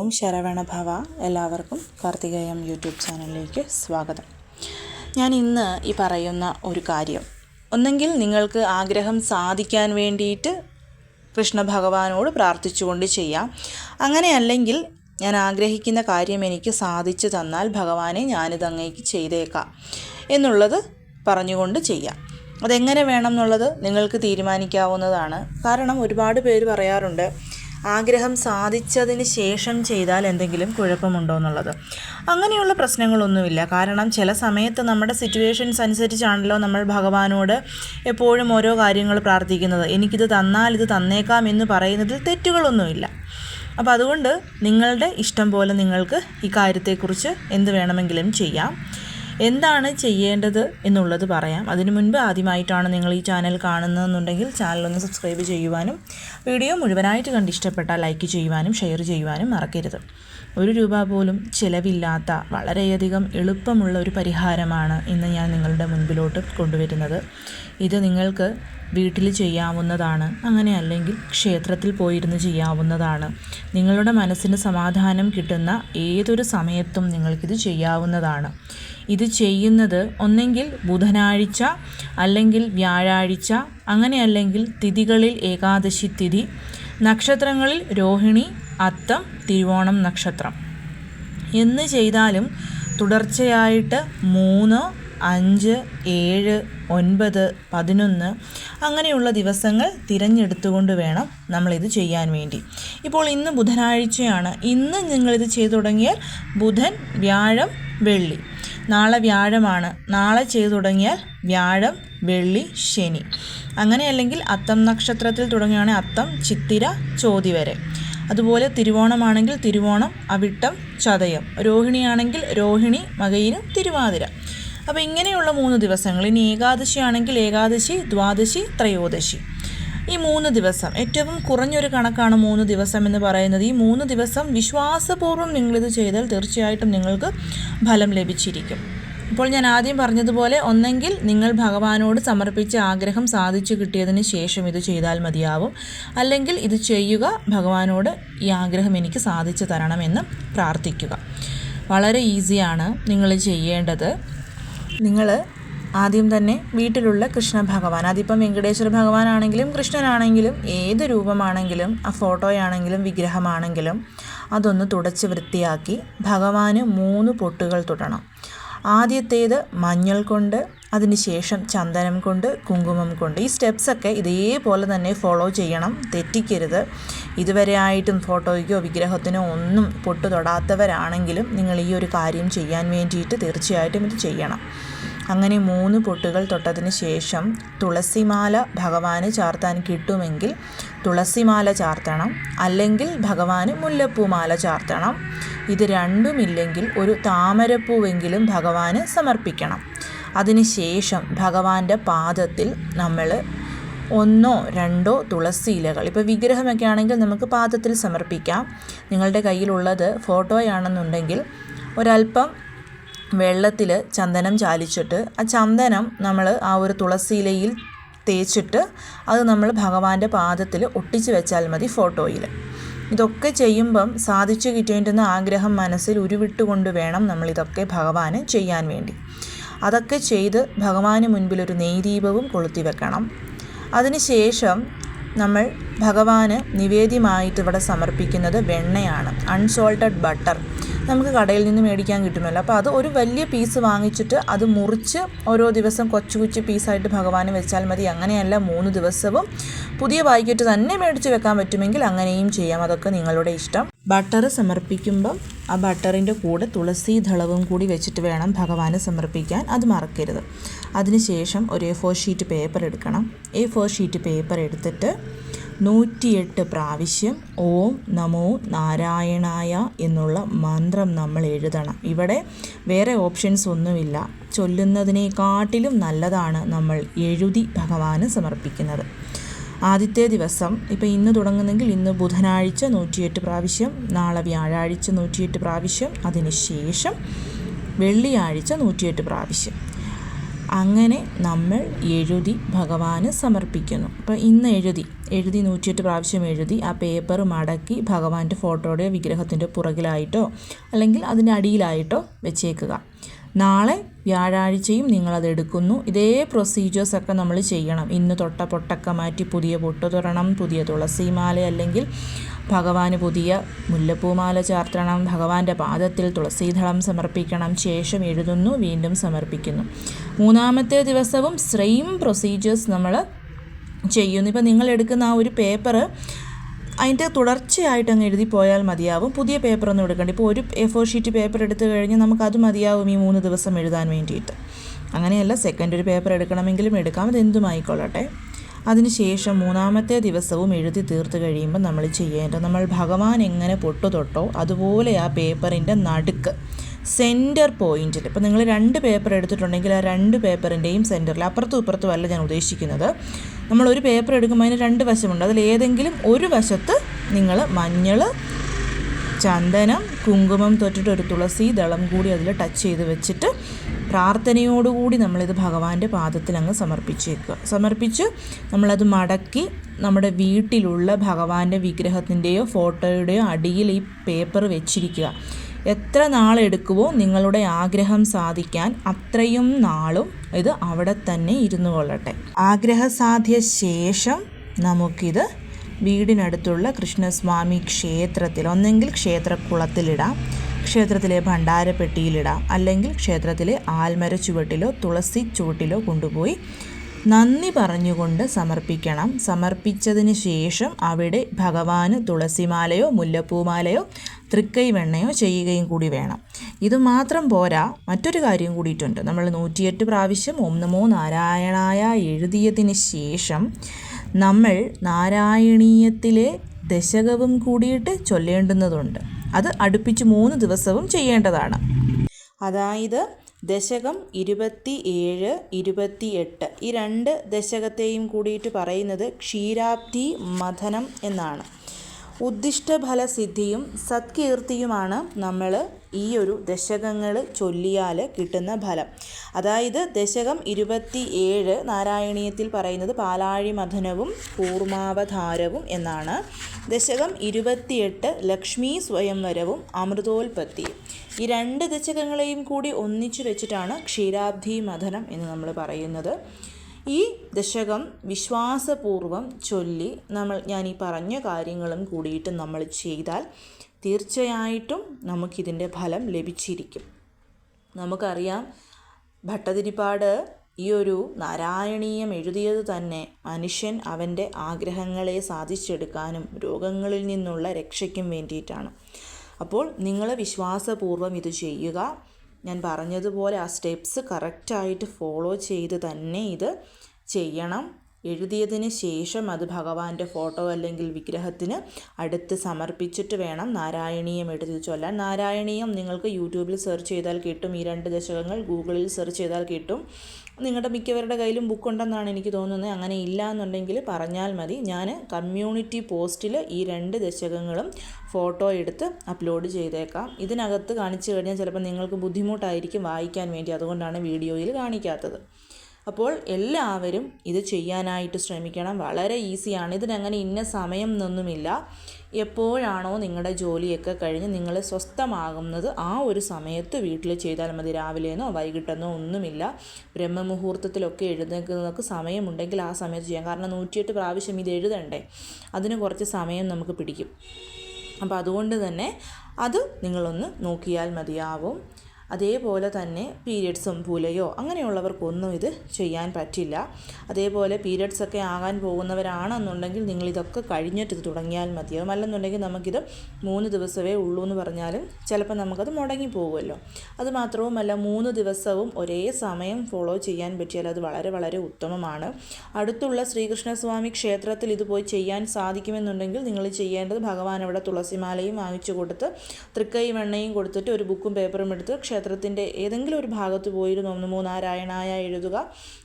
ഓം ശരവണ ഭവ എല്ലാവർക്കും കാർത്തികേയം യൂട്യൂബ് ചാനലിലേക്ക് സ്വാഗതം. ഞാൻ ഇന്ന് ഈ പറയുന്ന ഒരു കാര്യം. ഒന്നെങ്കിൽ നിങ്ങൾക്ക് ആഗ്രഹം സാധിക്കാൻ വേണ്ടിയിട്ട് കൃഷ്ണ ഭഗവാനോട് പ്രാർത്ഥിച്ചുകൊണ്ട് ചെയ്യാം. അങ്ങനെ അല്ലെങ്കിൽ ഞാൻ ആഗ്രഹിക്കുന്ന കാര്യം എനിക്ക് സാധിച്ചു തന്നാൽ ഭഗവാനെ ഞാനിത് അങ്ങേക്ക് ചെയ്തേക്കാം എന്നുള്ളത് പറഞ്ഞുകൊണ്ട് ചെയ്യാം. അതെങ്ങനെ വേണം എന്നുള്ളത് നിങ്ങൾക്ക് തീരുമാനിക്കാവുന്നതാണ്. കാരണം ഒരുപാട് പേര് പറയാറുണ്ട് ആഗ്രഹം സാധിച്ചതിന് ശേഷം ചെയ്താൽ എന്തെങ്കിലും കുഴപ്പമുണ്ടോ എന്നുള്ളത്. അങ്ങനെയുള്ള പ്രശ്നങ്ങളൊന്നുമില്ല. കാരണം ചില സമയത്ത് നമ്മുടെ സിറ്റുവേഷൻസ് അനുസരിച്ചാണല്ലോ നമ്മൾ ഭഗവാനോട് എപ്പോഴും ഓരോ കാര്യങ്ങൾ പ്രാർത്ഥിക്കുന്നത്. എനിക്കിത് തന്നാൽ ഇത് തന്നേക്കാം എന്ന് പറയുന്നതിൽ തെറ്റുകളൊന്നുമില്ല. അപ്പോൾ അതുകൊണ്ട് നിങ്ങളുടെ ഇഷ്ടം പോലെ നിങ്ങൾക്ക് ഈ കാര്യത്തെക്കുറിച്ച് എന്ത് വേണമെങ്കിലും ചെയ്യാം. എന്താണ് ചെയ്യേണ്ടത് എന്നുള്ളത് പറയാം. അതിനു മുൻപ് ആദ്യമായിട്ടാണ് നിങ്ങൾ ഈ ചാനൽ കാണുന്നതെന്നുണ്ടെങ്കിൽ ചാനലൊന്ന് സബ്സ്ക്രൈബ് ചെയ്യുവാനും വീഡിയോ മുഴുവനായിട്ട് കണ്ട് ഇഷ്ടപ്പെട്ടാൽ ലൈക്ക് ചെയ്യുവാനും ഷെയർ ചെയ്യുവാനും മറക്കരുത്. ഒരു രൂപ പോലും ചിലവില്ലാത്ത വളരെയധികം എളുപ്പമുള്ള ഒരു പരിഹാരമാണ് ഇന്ന് ഞാൻ നിങ്ങളുടെ മുൻപിലോട്ട് കൊണ്ടുവരുന്നത്. ഇത് നിങ്ങൾക്ക് വീട്ടിൽ ചെയ്യാവുന്നതാണ്. അങ്ങനെ അല്ലെങ്കിൽ ക്ഷേത്രത്തിൽ പോയിരുന്ന് ചെയ്യാവുന്നതാണ്. നിങ്ങളുടെ മനസ്സിന് സമാധാനം കിട്ടുന്ന ഏതൊരു സമയത്തും നിങ്ങൾക്കിത് ചെയ്യാവുന്നതാണ്. ഇത് ചെയ്യുന്നത് ഒന്നെങ്കിൽ ബുധനാഴ്ച അല്ലെങ്കിൽ വ്യാഴാഴ്ച അങ്ങനെ അല്ലെങ്കിൽ തിഥികളിൽ ഏകാദശി തിഥി നക്ഷത്രങ്ങളിൽ രോഹിണി അത്തം തിരുവോണം നക്ഷത്രം. എന്ന് ചെയ്താലും തുടർച്ചയായിട്ട് മൂന്ന് അഞ്ച് ഏഴ് ഒൻപത് പതിനൊന്ന് അങ്ങനെയുള്ള ദിവസങ്ങൾ തിരഞ്ഞെടുത്തുകൊണ്ട് വേണം നമ്മളിത് ചെയ്യാൻ വേണ്ടി. ഇപ്പോൾ ഇന്ന് ബുധനാഴ്ചയാണ്. ഇന്ന് നിങ്ങളിത് ചെയ്തു തുടങ്ങിയാൽ ബുധൻ വ്യാഴം വെള്ളി. നാളെ വ്യാഴമാണ്. നാളെ ചെയ്തു തുടങ്ങിയാൽ വ്യാഴം വെള്ളി ശനി. അങ്ങനെയല്ലെങ്കിൽ അത്തം നക്ഷത്രത്തിൽ തുടങ്ങുകയാണെങ്കിൽ അത്തം ചിത്തിര ചോതി വരെ. അതുപോലെ തിരുവോണമാണെങ്കിൽ തിരുവോണം അവിട്ടം ചതയം. രോഹിണിയാണെങ്കിൽ രോഹിണി മകയിനും തിരുവാതിര. അപ്പോൾ ഇങ്ങനെയുള്ള മൂന്ന് ദിവസങ്ങൾ ഇനി ഏകാദശി ആണെങ്കിൽ ഏകാദശി ദ്വാദശി ത്രയോദശി. ഈ മൂന്ന് ദിവസം ഏറ്റവും കുറഞ്ഞൊരു കണക്കാണ് മൂന്ന് ദിവസം എന്ന് പറയുന്നത്. ഈ മൂന്ന് ദിവസം വിശ്വാസപൂർവം നിങ്ങളിത് ചെയ്താൽ തീർച്ചയായിട്ടും നിങ്ങൾക്ക് ഫലം ലഭിച്ചിരിക്കും. ഇപ്പോൾ ഞാൻ ആദ്യം പറഞ്ഞതുപോലെ ഒന്നെങ്കിൽ നിങ്ങൾ ഭഗവാനോട് സമർപ്പിച്ച ആഗ്രഹം സാധിച്ചു കിട്ടിയതിന് ശേഷം ഇത് ചെയ്താൽ മതിയാവും. അല്ലെങ്കിൽ ഇത് ചെയ്യുക ഭഗവാനോട് ഈ ആഗ്രഹം എനിക്ക് സാധിച്ചു തരണമെന്ന് പ്രാർത്ഥിക്കുക. വളരെ ഈസിയാണ് നിങ്ങൾ ചെയ്യേണ്ടത്. നിങ്ങൾ ആദ്യം തന്നെ വീട്ടിലുള്ള കൃഷ്ണ ഭഗവാൻ. അതിപ്പം വെങ്കടേശ്വര ഭഗവാനാണെങ്കിലും കൃഷ്ണനാണെങ്കിലും ഏത് രൂപമാണെങ്കിലും ആ ഫോട്ടോയാണെങ്കിലും വിഗ്രഹമാണെങ്കിലും അതൊന്ന് തുടച്ച് വൃത്തിയാക്കി ഭഗവാന് മൂന്ന് പൊട്ടുകൾ തൊടണം. ആദ്യത്തേത് മഞ്ഞൾ കൊണ്ട് അതിനുശേഷം ചന്ദനം കൊണ്ട് കുങ്കുമം കൊണ്ട് ഈ സ്റ്റെപ്സൊക്കെ ഇതേപോലെ തന്നെ ഫോളോ ചെയ്യണം. തെറ്റിക്കരുത്. ഇതുവരെ ആയിട്ടും ഫോട്ടോയ്ക്കോ വിഗ്രഹത്തിനോ ഒന്നും പൊട്ടു തൊടാത്തവരാണെങ്കിലും നിങ്ങൾ ഈ ഒരു കാര്യം ചെയ്യാൻ വേണ്ടിയിട്ട് തീർച്ചയായിട്ടും ഇത് ചെയ്യണം. അങ്ങനെ മൂന്ന് പൊട്ടുകൾ തൊട്ടതിന് ശേഷം തുളസിമാല ഭഗവാന് ചാർത്താൻ കിട്ടുമെങ്കിൽ തുളസിമാല ചാർത്തണം. അല്ലെങ്കിൽ ഭഗവാന് മുല്ലപ്പൂമാല ചാർത്തണം. ഇത് രണ്ടുമില്ലെങ്കിൽ ഒരു താമരപ്പൂവെങ്കിലും ഭഗവാന് സമർപ്പിക്കണം. അതിനുശേഷം ഭഗവാന്റെ പാദത്തിൽ നമ്മൾ ഒന്നോ രണ്ടോ തുളസി ഇലകൾ ഇപ്പോൾ വിഗ്രഹമൊക്കെ ആണെങ്കിൽ നമുക്ക് പാദത്തിൽ സമർപ്പിക്കാം. നിങ്ങളുടെ കയ്യിലുള്ളത് ഫോട്ടോയാണെന്നുണ്ടെങ്കിൽ ഒരല്പം വെള്ളത്തിൽ ചന്ദനം ചാലിച്ചിട്ട് ആ ചന്ദനം നമ്മൾ ആ ഒരു തുളസിയിലയിൽ തേച്ചിട്ട് അത് നമ്മൾ ഭഗവാന്റെ പാദത്തിൽ ഒട്ടിച്ച് വെച്ചാൽ മതി ഫോട്ടോയിൽ ഇതൊക്കെ ചെയ്യുമ്പം സാധിച്ചു കിട്ടേണ്ടുന്ന ആഗ്രഹം മനസ്സിൽ ഉരുവിട്ടുകൊണ്ട് വേണം നമ്മളിതൊക്കെ ഭഗവാന് ചെയ്യാൻ വേണ്ടി. അതൊക്കെ ചെയ്ത് ഭഗവാന് മുൻപിൽ ഒരു നെയ്ദീപവും കൊളുത്തി വെക്കണം. അതിനുശേഷം നമ്മൾ ഭഗവാന് നിവേദ്യമായിട്ട് ഇവിടെ സമർപ്പിക്കുന്നത് വെണ്ണയാണ് അൺസോൾട്ടഡ് ബട്ടർ നമുക്ക് കടയിൽ നിന്ന് മേടിക്കാൻ കിട്ടുമല്ലോ അപ്പോൾ അത് ഒരു വലിയ പീസ് വാങ്ങിച്ചിട്ട് അത് മുറിച്ച് ഓരോ ദിവസം കൊച്ചു കൊച്ചു പീസായിട്ട് ഭഗവാന് വെച്ചാൽ മതി. അങ്ങനെയല്ല മൂന്ന് ദിവസവും പുതിയ പാക്കറ്റ് തന്നെ മേടിച്ച് വെക്കാൻ പറ്റുമെങ്കിൽ അങ്ങനെയും ചെയ്യാം. അതൊക്കെ നിങ്ങളുടെ ഇഷ്ടം. ബട്ടർ സമർപ്പിക്കുമ്പം ആ ബട്ടറിന്റെ കൂടെ തുളസി ദളവും കൂടി വെച്ചിട്ട് വേണം ഭഗവാന് സമർപ്പിക്കാൻ. അത് മറക്കരുത്. അതിനുശേഷം ഒരു എ ഫോർ ഷീറ്റ് പേപ്പർ എടുക്കണം. എ ഫോർ ഷീറ്റ് പേപ്പർ എടുത്തിട്ട് നൂറ്റിയെട്ട് പ്രാവശ്യം ഓം നമോ നാരായണായ എന്നുള്ള മന്ത്രം നമ്മൾ എഴുതണം. ഇവിടെ വേറെ ഓപ്ഷൻസ് ഒന്നുമില്ല. ചൊല്ലുന്നതിനെക്കാട്ടിലും നല്ലതാണ് നമ്മൾ എഴുതി ഭഗവാന് സമർപ്പിക്കുന്നത്. ആദ്യത്തെ ദിവസം ഇപ്പോൾ ഇന്ന് തുടങ്ങുന്നെങ്കിൽ ഇന്ന് ബുധനാഴ്ച നൂറ്റിയെട്ട് പ്രാവശ്യം നാളെ വ്യാഴാഴ്ച നൂറ്റിയെട്ട് പ്രാവശ്യം അതിന് ശേഷം വെള്ളിയാഴ്ച നൂറ്റിയെട്ട് പ്രാവശ്യം. അങ്ങനെ നമ്മൾ എഴുതി ഭഗവാന് സമർപ്പിക്കുന്നു. അപ്പോൾ ഇന്ന് എഴുതി എഴുതി നൂറ്റിയെട്ട് പ്രാവശ്യം എഴുതി ആ പേപ്പർ മടക്കി ഭഗവാന്റെ ഫോട്ടോയുടെ വിഗ്രഹത്തിന്റെ പുറകിലായിട്ടോ അല്ലെങ്കിൽ അതിന്റെ അടിയിലായിട്ടോ വെച്ചേക്കുക. നാളെ വ്യാഴാഴ്ചയും നിങ്ങളത് എടുക്കുന്നു. ഇതേ പ്രൊസീജിയേഴ്സൊക്കെ നമ്മൾ ചെയ്യണം. ഇന്ന് തൊട്ട പൊട്ടൊക്കെ മാറ്റി പുതിയ പൊട്ട് തുറണം പുതിയ തുളസിമാല അല്ലെങ്കിൽ ഭഗവാന് പുതിയ മുല്ലപ്പൂമാല ചാർത്തണം ഭഗവാന്റെ പാദത്തിൽ തുളസീദളം സമർപ്പിക്കണം ശേഷം എഴുതുന്നു വീണ്ടും സമർപ്പിക്കുന്നു. മൂന്നാമത്തെ ദിവസവും സെയിം പ്രൊസീജിയേഴ്സ് നമ്മൾ ചെയ്യുന്നു. ഇപ്പം നിങ്ങൾ എടുക്കുന്ന ആ ഒരു പേപ്പർ അതിന്റെ തുടർച്ചയായിട്ട് അങ്ങ് എഴുതി പോയാൽ മതിയാവും. പുതിയ പേപ്പറൊന്നും എടുക്കണ്ട. ഇപ്പോൾ ഒരു എ ഫോർ ഷീറ്റ് പേപ്പർ എടുത്തു കഴിഞ്ഞാൽ അത് മതിയാവും ഈ മൂന്ന് ദിവസം എഴുതാൻ വേണ്ടിയിട്ട്. അങ്ങനെയല്ല സെക്കൻഡ് ഒരു പേപ്പർ എടുക്കണമെങ്കിലും എടുക്കാം. അത് എന്തുമായിക്കൊള്ളട്ടെ അതിനുശേഷം മൂന്നാമത്തെ ദിവസവും എഴുതി തീർത്ത് കഴിയുമ്പോൾ നമ്മൾ ചെയ്യേണ്ടത് നമ്മൾ ഭഗവാൻ എങ്ങനെ പൊട്ടു തൊട്ടോ അതുപോലെ ആ പേപ്പറിന്റെ നടുക്ക് സെന്റർ പോയിന്റിൽ ഇപ്പോൾ നിങ്ങൾ രണ്ട് പേപ്പർ എടുത്തിട്ടുണ്ടെങ്കിൽ ആ രണ്ട് പേപ്പറിന്റെയും സെന്ററിൽ അപ്പുറത്തും ഇപ്പുറത്തും അല്ല ഞാൻ ഉദ്ദേശിക്കുന്നത്. നമ്മൾ ഒരു പേപ്പർ എടുക്കുമ്പോൾ അതിന് രണ്ട് വശമുണ്ട്. അതിൽ ഏതെങ്കിലും ഒരു വശത്ത് നിങ്ങൾ മഞ്ഞൾ ചന്ദനം കുങ്കുമം തൊട്ടിട്ട് ഒരു തുളസി ദളം കൂടി അതിൽ ടച്ച് ചെയ്ത് വെച്ചിട്ട് പ്രാർത്ഥനയോടുകൂടി നമ്മളിത് ഭഗവാന്റെ പാദത്തിൽ അങ്ങ് സമർപ്പിച്ചേക്കുക. സമർപ്പിച്ച് നമ്മളത് മടക്കി നമ്മുടെ വീട്ടിലുള്ള ഭഗവാന്റെ വിഗ്രഹത്തിന്റെയോ ഫോട്ടോയുടെയോ അടിയിൽ ഈ പേപ്പർ വെച്ചിരിക്കുക. എത്ര നാളെടുക്കുമോ നിങ്ങളുടെ ആഗ്രഹം സാധിക്കാൻ അത്രയും നാളും ഇത് അവിടെ തന്നെ ഇരുന്നു കൊള്ളട്ടെ. ആഗ്രഹസാധ്യ ശേഷം നമുക്കിത് വീടിനടുത്തുള്ള കൃഷ്ണസ്വാമി ക്ഷേത്രത്തിൽ ഒന്നെങ്കിൽ ക്ഷേത്രക്കുളത്തിലിടാം. ക്ഷേത്രത്തിലെ ഭണ്ഡാരപ്പെട്ടിയിലിടാം. അല്ലെങ്കിൽ ക്ഷേത്രത്തിലെ ആൽമര ചുവട്ടിലോ തുളസി ചുവട്ടിലോ കൊണ്ടുപോയി നന്ദി പറഞ്ഞുകൊണ്ട് സമർപ്പിക്കണം. സമർപ്പിച്ചതിന് ശേഷം അവിടെ ഭഗവാന് തുളസിമാലയോ മുല്ലപ്പൂമാലയോ തൃക്കൈ വെണ്ണയോ ചെയ്യുകയും കൂടി വേണം. ഇത് മാത്രം പോരാ മറ്റൊരു കാര്യം കൂടിയിട്ടുണ്ട്. നമ്മൾ നൂറ്റിയെട്ട് പ്രാവശ്യം ഓം നമോ നാരായണായ എഴുതിയതിന് ശേഷം നമ്മൾ നാരായണീയത്തിലെ ദശകവും കൂടിയിട്ട് ചൊല്ലേണ്ടുന്നതുണ്ട്. അത് അടുപ്പിച്ച് മൂന്ന് ദിവസവും ചെയ്യേണ്ടതാണ്. അതായത് ദശകം ഇരുപത്തി ഏഴ് ഇരുപത്തി എട്ട് ഈ രണ്ട് ദശകത്തെയും കൂടിയിട്ട് പറയുന്നത് ക്ഷീരാപ്തി മഥനം എന്നാണ്. ഉദ്ദിഷ്ടഫലസിദ്ധിയും സത്കീർത്തിയുമാണ് നമ്മൾ ഈ ഒരു ദശകങ്ങൾ ചൊല്ലിയാൽ കിട്ടുന്ന ഫലം. അതായത് ദശകം ഇരുപത്തി ഏഴ് നാരായണീയത്തിൽ പറയുന്നത് പാലാഴി മഥനവും കൂർമാവധാരവും എന്നാണ്. ദശകം ഇരുപത്തിയെട്ട് ലക്ഷ്മി സ്വയംവരവും അമൃതോൽപത്തി. ഈ രണ്ട് ദശകങ്ങളെയും കൂടി ഒന്നിച്ചു വെച്ചിട്ടാണ് ക്ഷീരാബ്ധി മഥനം എന്ന് നമ്മൾ പറയുന്നത്. ഈ ദശകം വിശ്വാസപൂർവം ചൊല്ലി നമ്മൾ ഞാൻ ഈ പറഞ്ഞ കാര്യങ്ങളും കൂടിയിട്ട് നമ്മൾ ചെയ്താൽ തീർച്ചയായിട്ടും നമുക്കിതിന്റെ ഫലം ലഭിച്ചിരിക്കും. നമുക്കറിയാം ഭട്ടതിരിപ്പാട് ഈ ഒരു നാരായണീയം എഴുതിയത് തന്നെ മനുഷ്യൻ അവന്റെ ആഗ്രഹങ്ങളെ സാധിച്ചെടുക്കാനും രോഗങ്ങളിൽ നിന്നുള്ള രക്ഷയ്ക്കും വേണ്ടിയിട്ടാണ്. അപ്പോൾ നിങ്ങൾ വിശ്വാസപൂർവം ഇത് ചെയ്യുക. ഞാൻ പറഞ്ഞതുപോലെ ആ സ്റ്റെപ്സ് കറക്റ്റായിട്ട് ഫോളോ ചെയ്ത് തന്നെ ഇത് ചെയ്യണം. എഴുതിയതിന് ശേഷം അത് ഭഗവാന്റെ ഫോട്ടോ അല്ലെങ്കിൽ വിഗ്രഹത്തിന് അടുത്ത് സമർപ്പിച്ചിട്ട് വേണം നാരായണീയം എഴുതി ചൊല്ലാൻ നാരായണീയം നിങ്ങൾക്ക് യൂട്യൂബിൽ സെർച്ച് ചെയ്താൽ കിട്ടും. ഈ രണ്ട് ദശകങ്ങൾ ഗൂഗിളിൽ സെർച്ച് ചെയ്താൽ കിട്ടും. നിങ്ങളുടെ മിക്കവരുടെ കയ്യിലും ബുക്ക് ഉണ്ടെന്നാണ് എനിക്ക് തോന്നുന്നത് അങ്ങനെ ഇല്ല എന്നുണ്ടെങ്കിൽ പറഞ്ഞാൽ മതി. ഞാൻ കമ്മ്യൂണിറ്റി പോസ്റ്റിൽ ഈ രണ്ട് ദശകങ്ങളും ഫോട്ടോ എടുത്ത് അപ്ലോഡ് ചെയ്തേക്കാം. ഇതിനകത്ത് കാണിച്ചു കഴിഞ്ഞാൽ ചിലപ്പോൾ നിങ്ങൾക്ക് ബുദ്ധിമുട്ടായിരിക്കും വായിക്കാൻ വേണ്ടി. അതുകൊണ്ടാണ് വീഡിയോയിൽ കാണിക്കാത്തത്. അപ്പോൾ എല്ലാവരും ഇത് ചെയ്യാനായിട്ട് ശ്രമിക്കണം. വളരെ ഈസിയാണ്. ഇതിനങ്ങനെ ഇന്ന സമയം എന്നൊന്നുമില്ല എപ്പോഴാണോ നിങ്ങളുടെ ജോലിയൊക്കെ കഴിഞ്ഞ് നിങ്ങൾ സ്വസ്ഥമാകുന്നത് ആ ഒരു സമയത്ത് വീട്ടിൽ ചെയ്താൽ മതി. രാവിലെയെന്നോ വൈകിട്ടെന്നോ ഒന്നുമില്ല. ബ്രഹ്മമുഹൂർത്തത്തിലൊക്കെ എഴുന്നേൽക്കുന്നതൊക്കെ സമയമുണ്ടെങ്കിൽ ആ സമയത്ത് ചെയ്യാം. കാരണം നൂറ്റിയെട്ട് പ്രാവശ്യം ഇത് എഴുതണ്ടേ? അതിന് കുറച്ച് സമയം നമുക്ക് പിടിക്കും. അപ്പോൾ അതുകൊണ്ട് തന്നെ അത് നിങ്ങളൊന്ന് നോക്കിയാൽ മതിയാവും. അതേപോലെ തന്നെ പീരിയഡ്സും പൂലയോ അങ്ങനെയുള്ളവർക്കൊന്നും ഇത് ചെയ്യാൻ പറ്റില്ല. അതേപോലെ പീരിയഡ്സ് ഒക്കെ ആകാൻ പോകുന്നവരാണെന്നുണ്ടെങ്കിൽ നിങ്ങൾ ഇതൊക്കെ കഴിഞ്ഞിട്ട് ഇത് തുടങ്ങിയാൽ മതിയാവും അല്ലെന്നുണ്ടെങ്കിൽ നമുക്കിത് മൂന്ന് ദിവസമേ ഉള്ളൂ എന്ന് പറഞ്ഞാലും ചിലപ്പോൾ നമുക്കത് മുടങ്ങി പോകുമല്ലോ. അത് മാത്രവുമല്ല മൂന്ന് ദിവസവും ഒരേ സമയം ഫോളോ ചെയ്യാൻ പറ്റിയാൽ അത് വളരെ വളരെ ഉത്തമമാണ്. അടുത്തുള്ള ശ്രീകൃഷ്ണസ്വാമി ക്ഷേത്രത്തിൽ ഇത് പോയി ചെയ്യാൻ സാധിക്കുമെന്നുണ്ടെങ്കിൽ നിങ്ങൾ ചെയ്യേണ്ടത് ഭഗവാൻ അവിടെ തുളസിമാലയും വാങ്ങിച്ചു കൊടുത്ത് തൃക്കൈ വെണ്ണയും കൊടുത്തിട്ട് ഒരു ബുക്കും പേപ്പറും എടുത്ത് ക്ഷേത്രത്തിന്റെ ഏതെങ്കിലും ഒരു ഭാഗത്ത് പോയിരുന്നു. ഒന്ന് നാരായണായ എഴുതുക.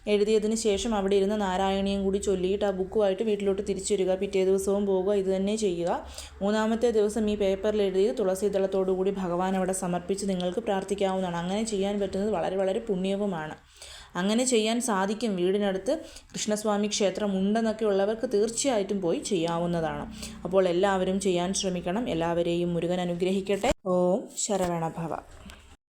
എഴുതിയതിന് ശേഷം അവിടെ ഇരുന്ന് നാരായണീയം കൂടി ചൊല്ലിയിട്ട് ആ ബുക്കുമായിട്ട് വീട്ടിലോട്ട് തിരിച്ചു വരിക പിറ്റേ ദിവസവും പോവുക ഇത് തന്നെ ചെയ്യുക. മൂന്നാമത്തെ ദിവസം ഈ പേപ്പറിൽ എഴുതി തുളസി കൂടി ഭഗവാൻ അവിടെ സമർപ്പിച്ച് നിങ്ങൾക്ക് പ്രാർത്ഥിക്കാവുന്നതാണ്. അങ്ങനെ ചെയ്യാൻ പറ്റുന്നത് വളരെ വളരെ പുണ്യവുമാണ്. അങ്ങനെ ചെയ്യാൻ സാധിക്കും. വീടിനടുത്ത് കൃഷ്ണസ്വാമി ക്ഷേത്രം ഉണ്ടെന്നൊക്കെ ഉള്ളവർക്ക് തീർച്ചയായിട്ടും പോയി ചെയ്യാവുന്നതാണ്. അപ്പോൾ എല്ലാവരും ചെയ്യാൻ ശ്രമിക്കണം. എല്ലാവരെയും മുരുകൻ അനുഗ്രഹിക്കട്ടെ. ഓം ശരവണഭവ.